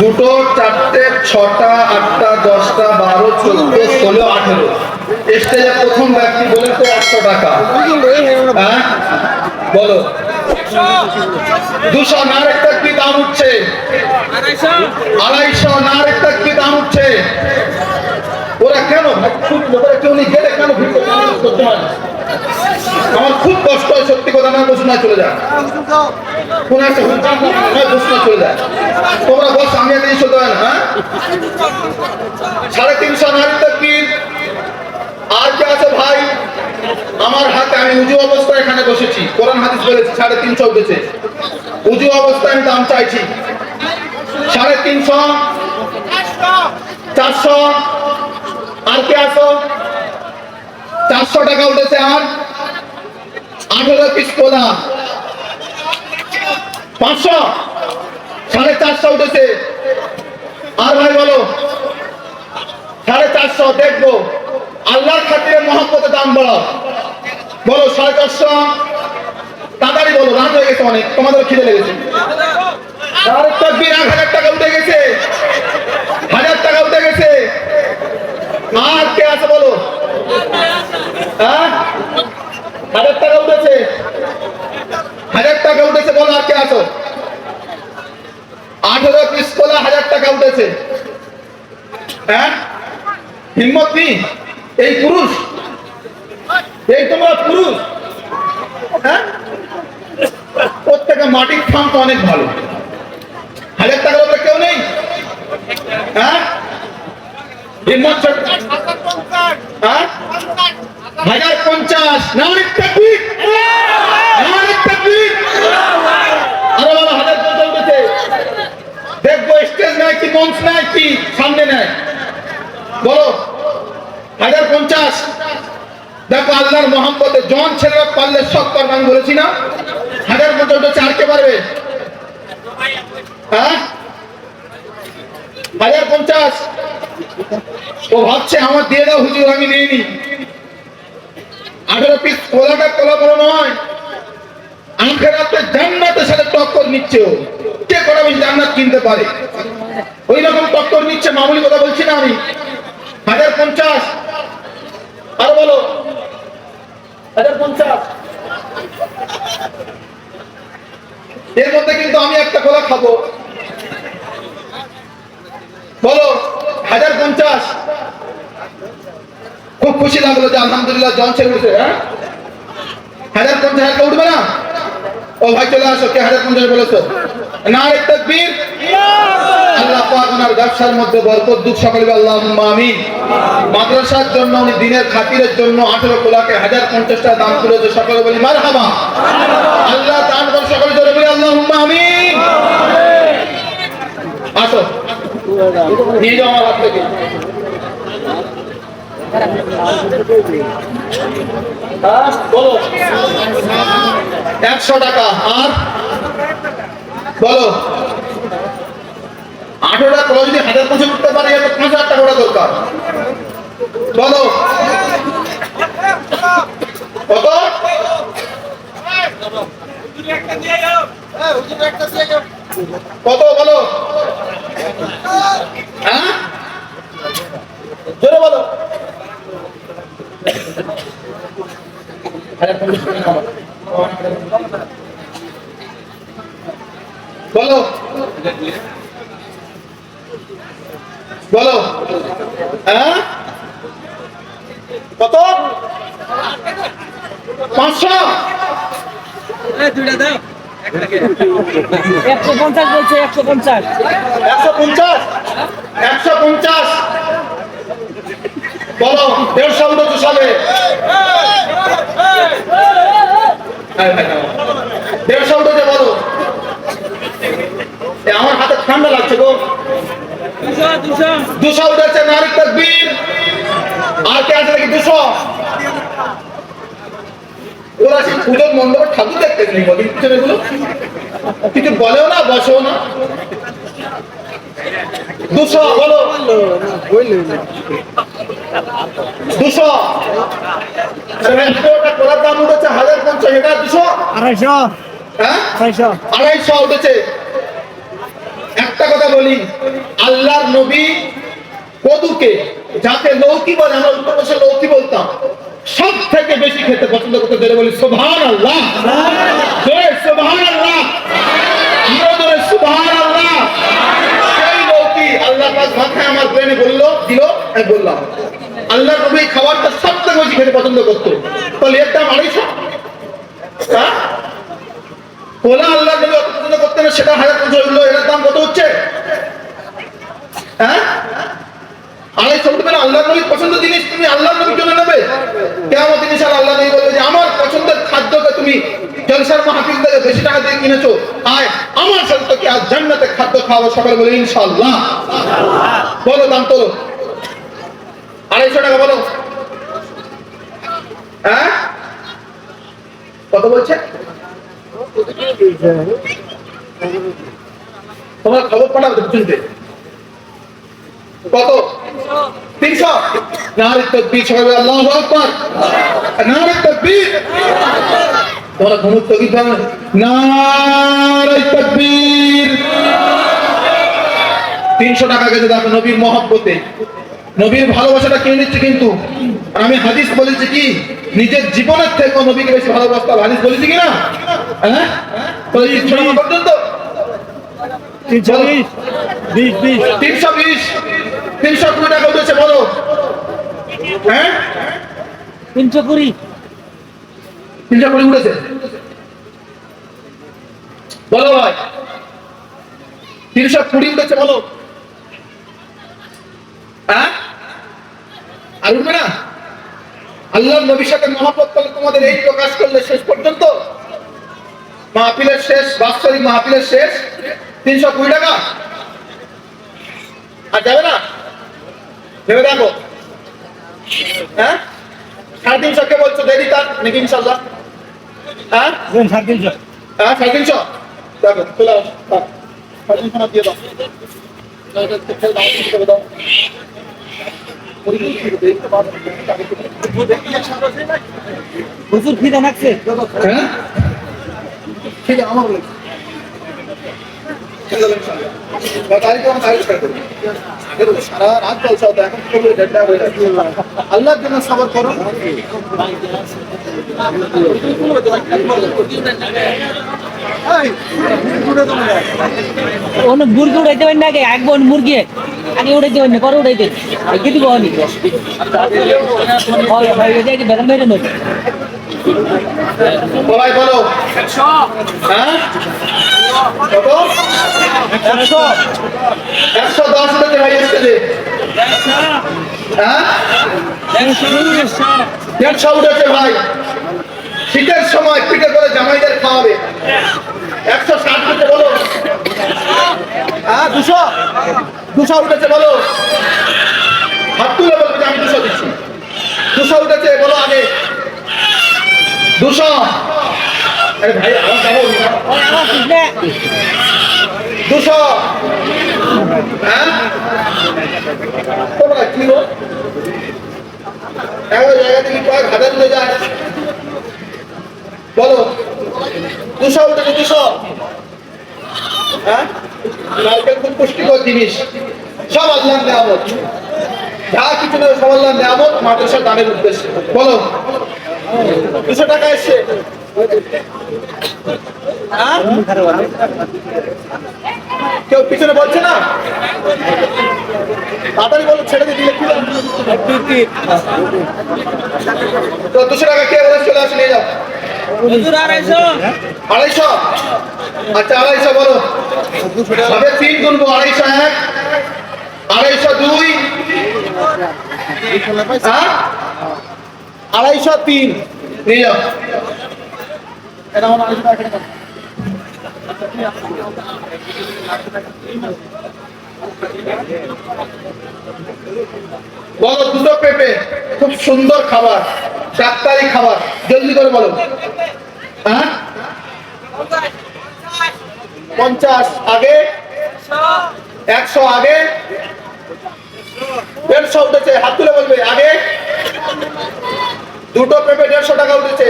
দুটো চারটে, ছটা, আটটা, দশটা, বারো, চোদ্দ, ষোলো, আঠেরো। স্টেজে প্রথম ব্যক্তি বলে তো একশো টাকা। হ্যাঁ? বলো। দুশো নার একটা কি দাম উঠছে? আড়াইশো নার একটা কি দাম উঠছে? ওরা কেন? খুব কেউ গেলে কেন ভিড় করতে হয়? আমার খুব কষ্ট হয়, সত্যি কথা, না ঘোষণা চলে যায়। কোন একটা ঘোষণা চলে যায়। তোমরা বস না হ্যাঁ? সাড়ে তিনশো আর কে আছে ভাই? আমার হাতে আমি উজু অবস্থায় এখানে বসেছি। কোরআন হাদিস বলেছি, সাড়ে তিনশো উঠেছে। উজু অবস্থায় আমি দাম চাইছি। সাড়ে তিনশো, চারশো, আর কে আসো চারশো টাকা উঠেছে আর আঠেরো পিস কোলা পাঁচশো, সাড়ে চারশো উঠেছে। আর ভাই বলো, সাড়ে চারশো দেখব। আল্লাহর খাতিরে মহব্বতে দাম বাড়াও। বলো, সাড়ে চারশো। তাড়াতাড়ি বলো, রাত হয়ে গেছে অনেক। তোমাদের খিদে লেগেছে। এক হাজার টাকা উঠে গেছে। হাজার টাকা উঠে গেছে। আর কে আছে বলো? হাজার টাকা উঠেছে হাজার টাকা উঠেছে বলো আর কে আছো? আঠেরো পিস কোলা হাজার টাকা উঠেছে হ্যাঁ? হিম্মত নি এই পুরুষ? এই তোমরা পুরুষ? হ্যাঁ? প্রত্যেকে মাটির খাম তো অনেক ভালো। হাজার টাকার উপরে কেউ নেই? হ্যাঁ? হিম্মত হ্যাঁ হাজার পঞ্চাশ। নাগরিক তাকবীর নাগরিক তাকবীর আরও বলো হাজার পঞ্চাশ উঠেছে দেখব স্টেজ নাই কি, মঞ্চ নাই কি, সামনে নাই। বলো, হাজার পঞ্চাশ। দেখো, আল্লাহর মোহাম্মতে জন ছেলেরা পারলে সব পারবে আমি বলেছি না? হাজার পঞ্চাশ উঠেছে আর কে পারবে? হ্যাঁ? হাজার পঞ্চাশ। ও ভাবছে আমার দিয়ে দাও হুজুর আমি নিয়ে নি আঠেরো পিস কোলাটা কোলা বড় নয়। জান্নাতের সাথে টক্কর নিচ্ছে ও। কে জান্নাত কিনতে পারে? ওই রকম টক্কর নিচ্ছে, মামুলি কথা বলছি না আমি। হাজার পঞ্চাশ। আর বলো। হাজার পঞ্চাশ। এর মধ্যে কিন্তু আমি একটা কোলা খাব বলো হাজার পঞ্চাশ খুব যে আলহামদুলিল্লাহ, জন ছেড়ে হ্যাঁ? হাজার পঞ্চাশ হাজার উঠবে না? ও ভাই, চলে আসো, কে হাজার পঞ্চাশ বলেছ? না একটা বীর। আল্লাহ পাক ওনার ব্যবসার মধ্যে বরকত দুঃখ সকলে আল্লাহ আমিন। মাদ্রাসার জন্য, উনি দিনের খাতিরের জন্য আঠেরো কোলাকে হাজার পঞ্চাশ টাকা দাম করেছে, সকলে বলি মার হাবা আল্লাহ দান করে সকলে জোরে বলি আল্লাহ আমিন। আসো, নিয়ে যাও আমার হাত থেকে। একশো টাকা, আর? বলো। আঠেরোটা কলা যদি হাজার পঞ্চাশ উঠতে পারে পাঁচ হাজার টাকা দরকার। বলো। কত? বলো। হ্যাঁ? বলো হাজার পঞ্চাশ টাকা নামাও। বলো। বলো। হ্যাঁ? কত? পাঁচশো? একশো পঞ্চাশ বলছে একশো পঞ্চাশ। একশো পঞ্চাশ? একশো পঞ্চাশ? বলো দেড়শো উনত্রিশ সালে। দেড়শো উঠেছে বলো। আমার হাতে ঠান্ডা লাগছে গো। দুশো উঠেছে আর কে আছে নাকি দুশো? ওরা সেই পুজোর মণ্ডপে ঠাকুর দেখতে নেই কিছু বলেও না, বসেও না। দুশো, বলো। দুশো। ওটা দাম উঠেছে হাজার পঞ্চাশ এটা দুশো? আড়াইশো। হ্যাঁ? আড়াইশো। আড়াইশো উঠেছে। একটা কথা বলি আল্লাহর নবী কদুকে যাকে লৌকি বলে আমরা উত্তর প্রদেশে লৌকি বলতাম সব থেকে বেশি খেতে পছন্দ করতে বলি সুবহান আল্লাহ জোরে সুবহান আল্লাহ আমরা জোরে সুবহান আল্লাহ সেই লৌকি আল্লাহ পাক মাথায় আমার ব্রেনে বলল দিল আমি বললাম আল্লাহ নবী এই খাবারটা সব থেকে বেশি খেতে পছন্দ করতো তাহলে এর দাম আড়াইশো হ্যাঁ ওলা আল্লাহ নবী অত পছন্দ করতেন না, সেটা হাজার পঞ্চাশ হলো এটার দাম কত হচ্ছে হ্যাঁ আড়াইশো আল্লাহ নবীর পছন্দ জিনিস তুমি আল্লাহ নবীর জন্য নেবে। কেমন জিনিস আর আল্লাহ নবী বলবে যে, আমার পছন্দের খাদ্যকে তুমি জলসার মাহফিল থেকে বেশি টাকা দিয়ে কিনেছো। আয়, আমার সাথে আজ জান্নাতে খাদ্য খাওয়াবো। সকালে বলে, ইনশাআল্লাহ। বলো, দাম তোলো। আড়াইশো টাকা বলো। হ্যাঁ? কত বলছে? তোমার খবর পাঠাবে কত? তিনশো নারে তকবীর সবাই বলে আল্লাহু আকবার। নারে তকবীর। তোমরা ঘুমুর তকবীর দাও নারে তকবীর। তিনশো টাকা গেছে দেখো নবীর মহব্বতে। নবীর ভালোবাসাটা কিনে নিচ্ছে কিন্তু? আর আমি হাদিস বলেছি কি নিজের জীবনের থেকে নবীকে বেশি ভালোবাসতে হবে। হাদিস বলেছি কি না? হ্যাঁ? পর্যন্ত? তিনশো বিশ। তিনশো বিশ। তিনশো কুড়ি টাকা উঠেছে বলো। হ্যাঁ? তিনশো কুড়ি। তিনশো কুড়ি উঠেছে। বলো ভাই। তিনশো কুড়ি উঠেছে বলো। হ্যাঁ? আর উঠবে না? আল্লাহ নবীর সাথে মহাপত তোমাদের এই প্রকাশ করলে শেষ পর্যন্ত? মাহফিলের শেষ বাৎসরিক মাহফিলের শেষ। তিনশো কুড়ি টাকা? আর যাবে না? ভেবে দেখো। হ্যাঁ? সাড়ে তিনশো কে বলছো? দেরি তার নাকি ইনশাল্লাহ? হ্যাঁ? সাড়ে তিনশো। হ্যাঁ সাড়ে তিনশো? দেখো চলে আসো। সাড়ে তিনশো না দিয়ে দাও। না, এটা একটু ফেলে দাও, একটু ফেলে দাও। পরিবেশ কি দেখতে পারো? প্রচুর খিদে লাগছে হ্যাঁ ঠিক আছে আমার বলে দেবো। দেখো, সারা রাত হতো, এখন। আল্লাহর জন্য সবর করো। অনেক মুরগি উড়াইতে পারেন না আগে এক বোন মুরগি। আগে উড়াইতে পারেন না পরে উড়াইতে আগে দিব অনেক বেতন বেতন নয় বলো। হ্যাঁ? একশো একশো শীতের সময় পিঠে করে জামাইদের খাওয়াবে একশো ষাট উঠেছে বলো হ্যাঁ দুশো দুশো উঠেছে বলো, হাত তুলে বলবে আমি দুশো দিচ্ছি। দুশো উঠেছে, বলো আগে। দুশো আরে ভাই আমার যাব দুশো কি গো জায়গা থেকে কয়েক হাজার যায় বলো দুশো উঠেছে দুশো নারকেল পুষ্টিকর জিনিস সব আল্লাহ নেয়ামত যা কিছু নেই সব আল্লাহ নেয়ামত মাদ্রাসা দানের উদ্দেশ্যে বলো দুশো টাকা এসছে? কেউ পিছনে বলছে না? তাড়াতাড়ি বলো ছেড়ে দিয়ে দিলে কি তো দুশো টাকা কে বলে চলে আসে নিয়ে যাও। আড়াইশো। আড়াইশো? আচ্ছা আড়াইশো বলো। তিন গুনবো আড়াইশো এক আড়াইশো দুই। হ্যাঁ? আড়াইশো তিন। নিয়ে যাও। এটা আমার আড়াইশো টাকা। বলো, দুটো পেঁপে, খুব সুন্দর খাবার, ডাক্তারি খাবার, জলদি করে বলো। হ্যাঁ? পঞ্চাশ আগে? একশো আগে? দেড়শো উঠেছে, হাত তুলে বলবে, আগে? দুটো পেঁপে দেড়শো টাকা উঠেছে।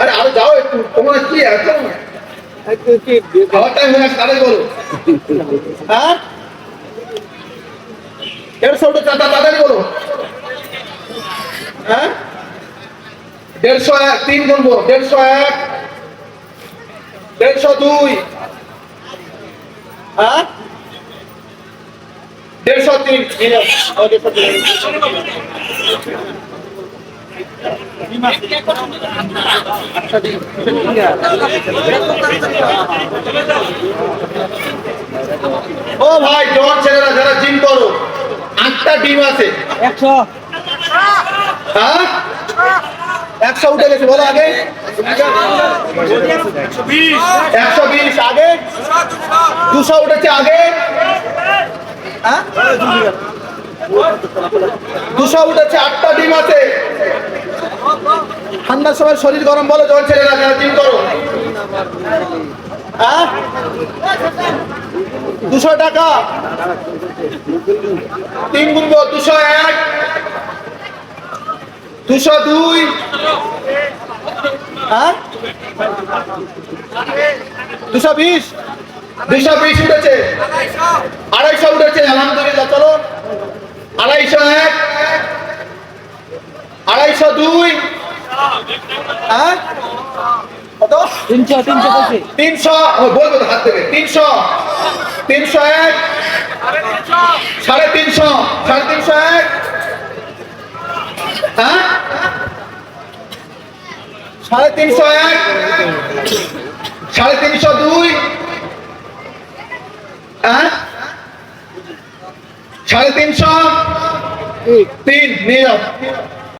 আরে আরও যাও একটু তোমরা কি এখন খাওয়ার টাইম হয়ে গেছে তাড়াতাড়ি বলো হ্যাঁ? দেড়শো উঠেছে তা- তাড়াতাড়ি বলো হ্যাঁ? দেড়শো এক তিন গুনবো দেড়শো এক দেড়শো দুই। হ্যাঁ? দেড়শো তিন। দেড়শো তিন। ও ভাই জোয়ান ছেলেরা যারা জিম করো আটটা ডিম আছে। একশো। হ্যাঁ? একশো উঠে গেছে বলো আগে। একশো বিশ আগে। দুশো উঠেছে আগে। হ্যাঁ? দুশো উঠেছে আটটা ডিম আছে। ঠান্ডার সময় শরীর গরম বলো, জল ছেলেরা যারা জিম করো। হ্যাঁ? দুশো টাকা। তিন গুনবো দুশো এক। দুশো দুই। হ্যাঁ? দুশো বিশ। দুশো বিশ উঠেছে। আড়াইশো উঠেছে, আলহামদুলিল্লাহ, চলো। আড়াইশো এক। আড়াইশো দুই। হ্যাঁ? কত? তিনশো তিনশো তিনশো বলব হাত থেকে তিনশো তিনশো এক। সাড়ে তিনশো সাড়ে তিনশো এক। হ্যাঁ? সাড়ে তিনশো এক। সাড়ে তিনশো দুই। হ্যাঁ? সাড়ে তিনশো। তিন নিয়ে যাও